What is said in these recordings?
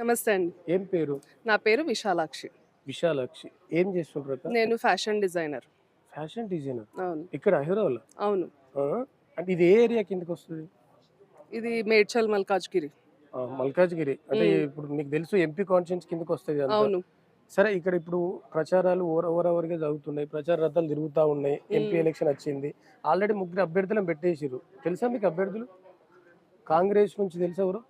నమస్తే అండి. ఏం పేరు? నా పేరు విశాలాక్షి. విశాలాక్షి. ఏం చేస్తుంటారు నేను ఫ్యాషన్ డిజైనర్. Fashion designer? అవును. ఇక్కడ హైదరాబాద్ అవును. అంటే ఇది ఏ ఏరియా కిందకి వస్తుంది? ఇది మేడ్చల్ మల్కాజ్గిరి. మల్కాజ్గిరి. అంటే. ఇప్పుడు మీకు తెలుసు ఎంపీ కాన్షియన్స్ కిందకి వస్తుంది. అవును. సరే ఇక్కడ ఇప్పుడు ప్రచారాలు ఓవర్ ఓవర్గా జరుగుతున్నాయి. ప్రచార రథాలు తిరుగుతా ఉన్నాయి. ఎంపీ. ఎలక్షన్ వచ్చింది. ఆల్రెడీ ముగ్గురు అభ్యర్థులను పెట్టేసిరు తెలుసా మీకు అభ్యర్థులు? కాంగ్రెస్ నుంచి తెలుసా ఎవరు?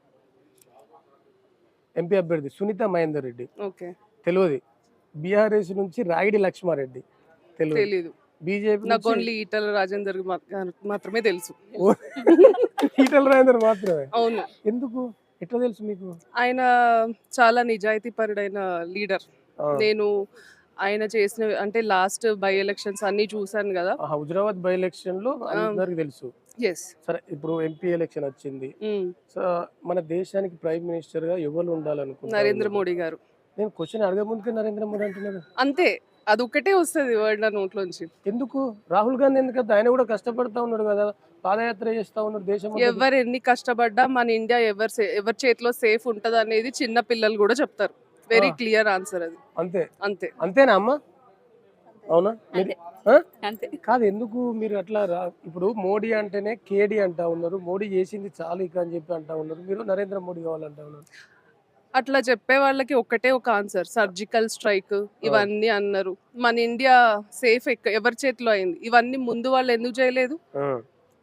ఎంపీ అభ్యర్థి సునీత మహేందర్ రెడ్డి. ఓకే. తెలియదు బీఆర్ఎస్ నుంచి రాగిడి లక్ష్మారెడ్డి. తెలియదు బీజేపీ నాకు ఓన్లీ ఈటల రాజేందర్ మాత్రమే తెలుసు. ఈటల రాజేందర్ మాత్రమే? అవును. ఎందుకు? ఎట్లా తెలుసు మీకు? ఆయన చాలా నిజాయితీ పరుడైన లీడర్ నేను ఆయన చేసిన అంటే లాస్ట్ బై ఎలక్షన్స్ అన్ని చూసాను కదా. ఆ, హుజరాబాద్ బై ఎలక్షన్లో అందరికి తెలుసు. సరే ఇప్పుడు ఎంపీ ఎలక్షన్ వచ్చింది. సో మన దేశానికి ప్రైమ్ మినిస్టర్గా ఎవరు ఉండాలనుకుంటున్నారు నరేంద్ర మోడీ గారు. నేను క్వశ్చన్ అడగ ముందుకే నరేంద్ర మోడీ అంటున్నారు అంతే అది ఒక్కటే వస్తుంది వర్డ్ నా నోట్లోంచి. ఎందుకు? రాహుల్ గాంధీ ఎందుకంటే ఆయన కూడా కష్టపడతా ఉన్నాడు కదా పాదయాత్ర చేస్తా ఉన్నాడు దేశం. ఎవరు ఎన్ని కష్టపడ్డా మన ఇండియా ఎవరు ఎవరి చేతిలో సేఫ్ ఉంటది అనేది చిన్న పిల్లలు కూడా చెప్తారు. వెరీ. క్లియర్ ఆన్సర్ అది. అంతే. అంతే. అంతేనా అమ్మా? అవునా? అంతే. కాదు ఎందుకు మీరు అట్లా రా ఇప్పుడు మోడీ అంటేనే కేడీ అంటా ఉన్నారు. మోడీ చేసింది చాలు ఇక అని చెప్పి అంటా ఉన్నారు. మీరు నరేంద్ర మోడీ కావాలంటా ఉన్నారు. అట్లా చెప్పే వాళ్ళకి ఒకటే ఒక ఆన్సర్ సర్జికల్ స్ట్రైక్ ఇవన్నీ అన్నారు. మన ఇండియా సేఫ్ ఎవరి చేతిలో అయింది? ఇవన్నీ ముందు వాళ్ళు ఎందుకు చేయలేదు?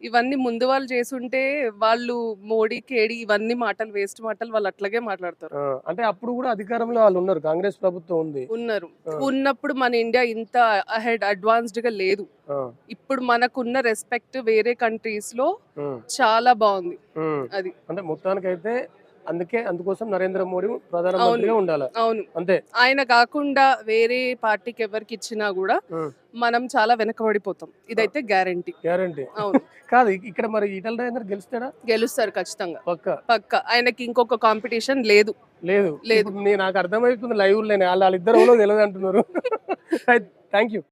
ఇవన్నీ ముందు వాళ్ళు చేసుంటే వాళ్ళు మోడీ కేడి ఇవన్నీ మాటలు వేస్ట్ మాటలు వాళ్ళు అట్లాగే మాట్లాడతారు. అంటే అప్పుడు కూడా అధికారంలో వాళ్ళు ఉన్నారు కాంగ్రెస్ ప్రభుత్వం ఉంది. ఉన్నారు. ఉన్నప్పుడు మన ఇండియా ఇంత అహెడ్ అడ్వాన్స్డ్గా లేదు ఇప్పుడు మనకున్న రెస్పెక్ట్ వేరే కంట్రీస్లో చాలా బాగుంది. అది. అంటే మొత్తానికైతే అందుకే అందుకోసం నరేంద్ర మోడీ ప్రధానమంత్రిగా ఉండాలి. అవును. అంతే. ఆయన కాకుండా వేరే పార్టీకి ఎవరికి ఇచ్చినా కూడా. మనం చాలా వెనకబడిపోతాం. ఇదైతే గ్యారంటీ. గ్యారంటీ. అవును. కాదు ఇక్కడ మరి ఈటల రాజేందర్ గెలుస్తాడా? గెలుస్తారు ఖచ్చితంగా. పక్క. పక్క. ఆయనకి ఇంకొక కాంపిటీషన్ లేదు. లేదు. లేదు. నాకు అర్థమవుతుంది లైవ్ లేని వాళ్ళు వాళ్ళిద్దరు తెలియదు అంటున్నారు. Thank you